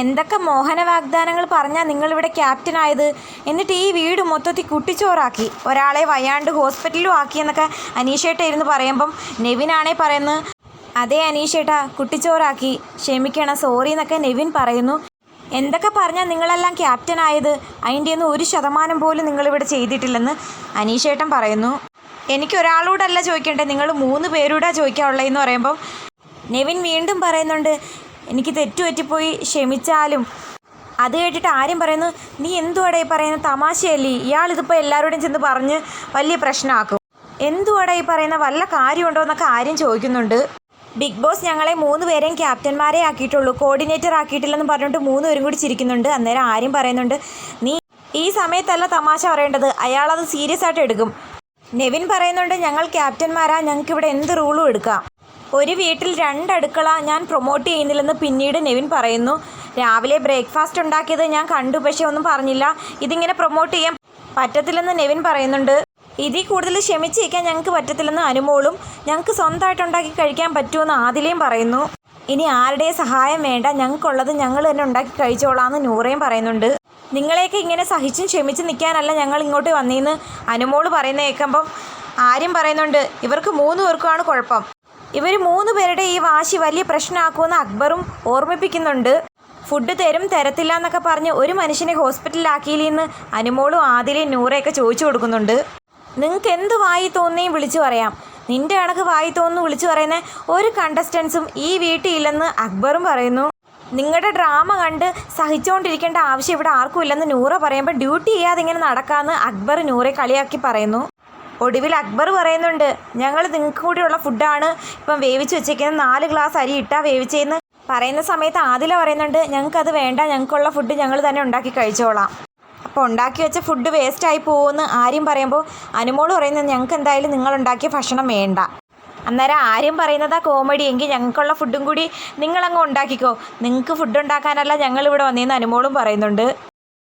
എന്തൊക്കെ മോഹന വാഗ്ദാനങ്ങൾ പറഞ്ഞാൽ നിങ്ങളിവിടെ ക്യാപ്റ്റനായത്? എന്നിട്ട് ഈ വീട് മൊത്തത്തിൽ കുട്ടിച്ചോറാക്കി. ഒരാളെ വയ്യാണ്ട് ഹോസ്പിറ്റലിലും ആക്കിയെന്നൊക്കെ അനീഷേട്ട ഇരുന്ന് പറയുമ്പം നെവിനാണേ പറയുന്നത് അതേ അനീഷേട്ടാ കുട്ടിച്ചോറാക്കി. ക്ഷമിക്കണം സോറി എന്നൊക്കെ നെവിൻ പറയുന്നു. എന്തൊക്കെ പറഞ്ഞാൽ നിങ്ങളെല്ലാം ക്യാപ്റ്റനായത്? അതിന്റെ ഒന്നും ഒരു ശതമാനം പോലും നിങ്ങളിവിടെ ചെയ്തിട്ടില്ലെന്ന് അനീഷേട്ടൻ പറയുന്നു. എനിക്കൊരാളോടല്ല ചോദിക്കേണ്ടത് നിങ്ങൾ മൂന്ന് പേരോടാ ചോദിക്കാനുള്ളതെന്ന് പറയുമ്പം നെവിൻ വീണ്ടും പറയുന്നുണ്ട് എനിക്ക് തെറ്റുപറ്റിപ്പോയി ക്ഷമിച്ചാലും. അത് കേട്ടിട്ട് ആരും പറയുന്നു നീ എന്തുവാടേ പറയുന്ന തമാശയല്ലേ? ഇയാളിതിപ്പോൾ എല്ലാവരോടും ചെന്ന് പറഞ്ഞ് വലിയ പ്രശ്നമാക്കും. എന്തുവാടാ ഈ പറയുന്ന? വല്ല കാര്യമുണ്ടോ എന്നൊക്കെ ആരും ചോദിക്കുന്നുണ്ട്. ബിഗ് ബോസ് ഞങ്ങളെ മൂന്ന് പേരെയും ക്യാപ്റ്റന്മാരെ ആക്കിയിട്ടുള്ളൂ. കോർഡിനേറ്റർ ആക്കിയിട്ടില്ലെന്ന് പറഞ്ഞിട്ട് മൂന്ന് പേരും കൂടി ചിരിക്കുന്നുണ്ട്. അന്നേരം ആരും പറയുന്നുണ്ട് നീ ഈ സമയത്തല്ല തമാശ പറയേണ്ടത്. അയാളത് സീരിയസ് ആയിട്ട് എടുക്കും. നെവിൻ പറയുന്നുണ്ട് ഞങ്ങൾ ക്യാപ്റ്റന്മാരാ. ഞങ്ങൾക്കിവിടെ എന്ത് റൂളും എടുക്കാം. ഒരു വീട്ടിൽ രണ്ട് അടുക്കള ഞാൻ പ്രൊമോട്ട് ചെയ്യുന്നില്ലെന്ന് പിന്നീട് നെവിൻ പറയുന്നു. രാവിലെ ബ്രേക്ക്ഫാസ്റ്റ് ഉണ്ടാക്കിയത് ഞാൻ കണ്ടു പക്ഷേ ഒന്നും പറഞ്ഞില്ല. ഇതിങ്ങനെ പ്രൊമോട്ട് ചെയ്യാൻ പറ്റത്തില്ലെന്ന് നെവിൻ പറയുന്നുണ്ട്. ഇതിൽ കൂടുതൽ ക്ഷമിച്ചിരിക്കാൻ ഞങ്ങൾക്ക് പറ്റത്തില്ലെന്ന് അനുമോളും ഞങ്ങൾക്ക് സ്വന്തമായിട്ട് ഉണ്ടാക്കി കഴിക്കാൻ പറ്റുമെന്ന് ആദിലയും പറയുന്നു. ഇനി ആരുടെയും സഹായം വേണ്ട ഞങ്ങൾക്കുള്ളത് ഞങ്ങൾ തന്നെ ഉണ്ടാക്കി കഴിച്ചോളാമെന്ന് നൂറയും പറയുന്നുണ്ട്. നിങ്ങളെയൊക്കെ ഇങ്ങനെ സഹിച്ചും ക്ഷമിച്ചും നിൽക്കാനല്ല ഞങ്ങൾ ഇങ്ങോട്ട് വന്നേന്ന് അനുമോൾ പറയുന്ന കേൾക്കുമ്പം ആര്യം പറയുന്നുണ്ട്. ഇവർക്ക് മൂന്ന് പേർക്കുമാണ് കുഴപ്പം. ഇവർ മൂന്ന് പേരുടെ ഈ വാശി വലിയ പ്രശ്നമാക്കുമെന്ന് അക്ബറും ഓർമ്മിപ്പിക്കുന്നുണ്ട്. ഫുഡ് തരും തരത്തില്ല എന്നൊക്കെ പറഞ്ഞ് ഒരു മനുഷ്യനെ ഹോസ്പിറ്റലിലാക്കിയില്ലെന്ന് അനുമോളും ആദിലയും നൂറയൊക്കെ ചോദിച്ചു കൊടുക്കുന്നുണ്ട്. നിങ്ങൾക്ക് എന്ത് വായി തോന്നിയും വിളിച്ചു പറയാം. നിന്റെ കണക്ക് വായി തോന്നുന്നു വിളിച്ചു പറയുന്ന ഒരു കണ്ടസ്റ്റൻസും ഈ വീട്ടിൽ ഇല്ലെന്ന് അക്ബറും പറയുന്നു. നിങ്ങളുടെ ഡ്രാമ കണ്ട് സഹിച്ചുകൊണ്ടിരിക്കേണ്ട ആവശ്യം ഇവിടെ ആർക്കും ഇല്ലെന്ന് നൂറ പറയുമ്പോൾ ഡ്യൂട്ടി ചെയ്യാതെ ഇങ്ങനെ നടക്കാമെന്ന് അക്ബർ നൂറെ കളിയാക്കി പറയുന്നു. ഒടുവിൽ അക്ബർ പറയുന്നുണ്ട് ഞങ്ങൾ നിങ്ങൾക്ക് കൂടിയുള്ള ഫുഡാണ് ഇപ്പം വേവിച്ച് വെച്ചേക്കുന്നത്. നാല് ഗ്ലാസ് അരി ഇട്ടാ വേവിച്ചേന്ന് പറയുന്ന സമയത്ത് ആദില പറയുന്നുണ്ട് ഞങ്ങൾക്കത് വേണ്ട ഞങ്ങൾക്കുള്ള ഫുഡ് ഞങ്ങൾ തന്നെ ഉണ്ടാക്കി കഴിച്ചോളാം. അപ്പോൾ ഉണ്ടാക്കി വെച്ച ഫുഡ് വേസ്റ്റായി പോകുമെന്ന് ആര്യം പറയുമ്പോൾ അനുമോൾ പറയുന്നത് ഞങ്ങൾക്ക് എന്തായാലും നിങ്ങൾ ഉണ്ടാക്കിയ ഭക്ഷണം വേണ്ട. അന്നേരം ആര്യം പറയുന്നതാ കോമഡി എങ്കിൽ ഞങ്ങൾക്കുള്ള ഫുഡും കൂടി നിങ്ങളങ്ങ് ഉണ്ടാക്കിക്കോ. നിങ്ങൾക്ക് ഫുഡ് ഉണ്ടാക്കാനല്ല ഞങ്ങളിവിടെ വന്നേന്ന് അനുമോളും പറയുന്നുണ്ട്.